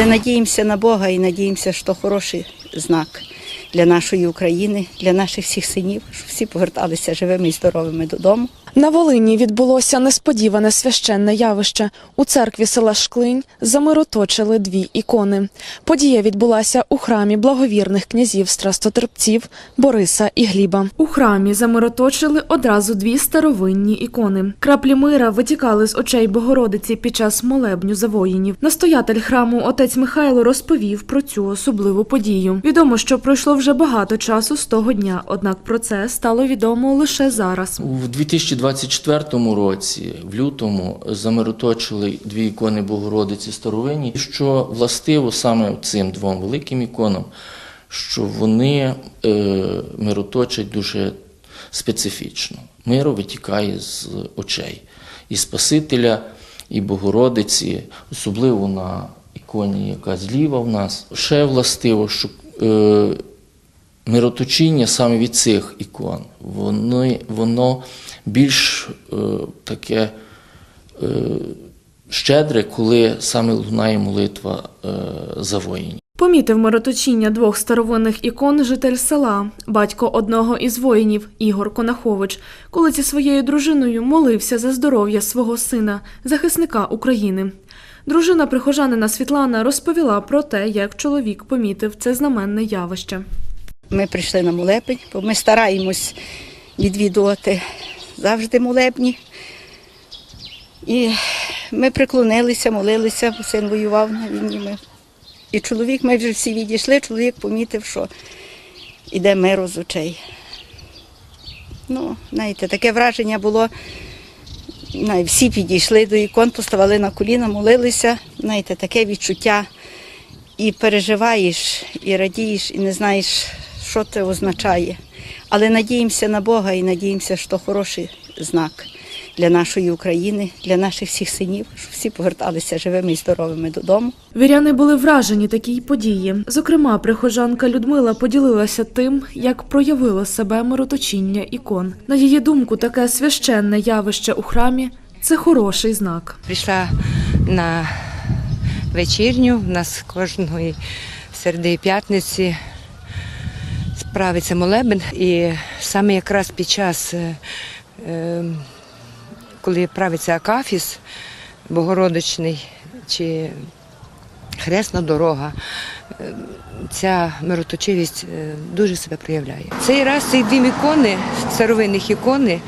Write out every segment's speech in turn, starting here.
Але надіємося на Бога і надіємося, що хороший знак для нашої України, для наших всіх синів, щоб всі поверталися живими і здоровими додому. На Волині відбулося несподіване священне явище. У церкві села Шклинь замироточили дві ікони. Подія відбулася у храмі благовірних князів страстотерпців Бориса і Гліба. У храмі замироточили одразу дві старовинні ікони. Краплі мира витікали з очей Богородиці під час молебню за воїнів. Настоятель храму отець Михайло розповів про цю особливу подію. Відомо, що пройшло вже багато часу з того дня, однак про це стало відомо лише зараз. У 2024 році, в лютому, замироточили дві ікони Богородиці Старовинні, що властиво саме цим двом великим іконам, що вони е, мироточать дуже специфічно. Миро витікає з очей і Спасителя, і Богородиці, особливо на іконі, яка зліва в нас. Ще властиво, що е, мироточіння саме від цих ікон, воно, воно більш е, таке е, щедре, коли саме лунає молитва е, за воїнів. Помітив мироточіння двох старовинних ікон житель села, батько одного із воїнів Ігор Конахович, коли зі своєю дружиною молився за здоров'я свого сина, захисника України. Дружина прихожанина Світлана розповіла про те, як чоловік помітив це знаменне явище. Ми прийшли на молебень, бо ми стараємось відвідувати завжди молебні. І ми приклонилися, молилися, бо син воював на війні. Ми. І чоловік, ми вже всі відійшли, чоловік помітив, що йде миру з очей. Ну, знаєте, таке враження було. Всі підійшли до ікон, поставали на коліна, молилися. Знаєте, таке відчуття. І переживаєш, і радієш, і не знаєш, що це означає. Але надіємося на Бога і надіємося, що хороший знак для нашої України, для наших всіх синів, щоб всі поверталися живими і здоровими додому. Віряни були вражені такій події. Зокрема, прихожанка Людмила поділилася тим, як проявило себе мироточіння ікон. На її думку, таке священне явище у храмі це хороший знак. Прийшла на вечірню. У нас кожної середи і п'ятниці справиться молебен. І саме якраз під час, е, е, коли правиться Акафіс Богородичний чи хресна дорога, е, ця мироточивість дуже себе проявляє. Цей раз ці дві ікони, старовинних ікони,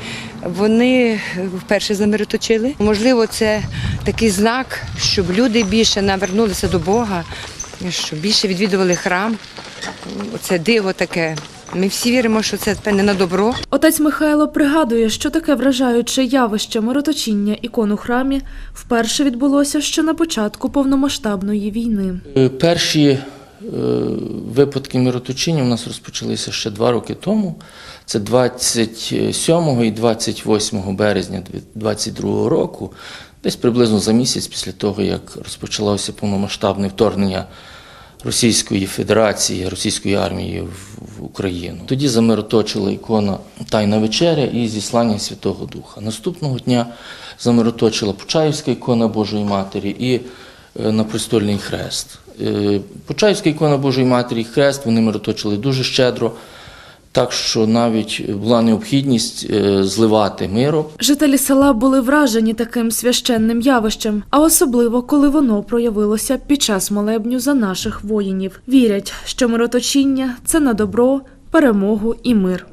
вони вперше замироточили. Можливо, це такий знак, щоб люди більше навернулися до Бога, щоб більше відвідували храм. Це диво таке. Ми всі віримо, що це певне на добро. Отець Михайло пригадує, що таке вражаюче явище мироточіння ікон у храмі вперше відбулося ще на початку повномасштабної війни. Е, Перші випадки мироточіння у нас розпочалися ще два роки тому. Це 27 і 28 березня 2022 року, десь приблизно за місяць після того, як розпочалося повномасштабне вторгнення Російської Федерації, Російської армії в Україну. Тоді замироточила ікона Тайна вечеря і зіслання Святого Духа. Наступного дня замироточила Почаївська ікона Божої Матері і е, на престольний хрест. Е, Почаївська ікона Божої Матері хрест вони мироточили дуже щедро, так що навіть була необхідність е, зливати миру. Жителі села були вражені таким священним явищем, а особливо коли воно проявилося під час молебню за наших воїнів. Вірять, що мироточіння це на добро, перемогу і мир.